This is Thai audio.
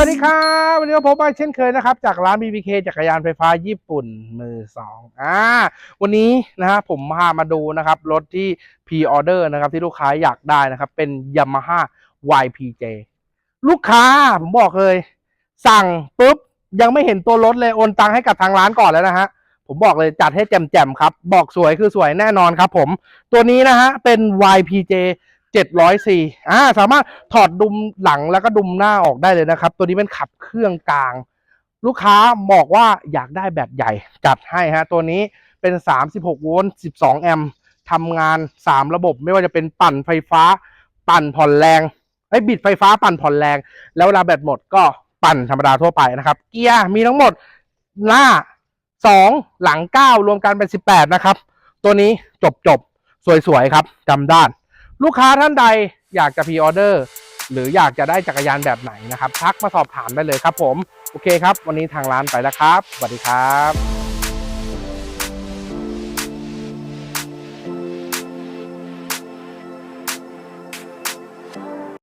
วัสดีครับ วันนี้ก็พบมาเช่นเคยนะครับ จากร้าน BBK จักรยานไฟฟ้าญี่ปุ่นมือสองอ่าวันนี้นะฮะผมพามาดูนะครับรถที่พ r ออเดอร์นะครับที่ลูกค้าอยากได้นะครับ เป็น Yamaha YPJ ลูกค้าผมบอกเลย สั่งปุ๊บ ยังไม่เห็นตัวรถเลย โอนตังค์ให้กับทางร้านก่อนแล้วนะฮะผมบอกเลยจัดให้แจ่มๆครับ บอกสวยคือสวยแน่นอนครับผมตัวนี้นะฮะเป็น YPJ 704อ่าสามารถถอดดุมหลังแล้วก็ดุมหน้าออกได้เลยนะครับ ตัวนี้เป็นขับเครื่องกลาง ลูกค้าบอกว่าอยากได้แบบใหญ่ จัดให้ฮะ ตัวนี้เป็น 36 โวลต์ 12 แอมป์ทำงาน 3 ระบบไม่ว่าจะเป็นปั่นไฟฟ้า ปั่นผ่อนแรงไอ้บิดไฟฟ้าปั่นผ่อนแรง แล้วเวลาแบตหมดก็ปั่นธรรมดาทั่วไปนะครับ เกียร์มีทั้งหมดหน้า 2 หลัง 9 รวมกันเป็น 18 นะครับ ตัวนี้จบจบสวยๆครับจำด้าน ลูกค้าท่านใดอยากจะพีออเดอร์ หรืออยากจะได้จักรยานแบบไหนนะครับ ทักมาสอบถามได้เลยครับผม โอเคครับ วันนี้ทางร้านไปแล้วครับสวัสดีครับ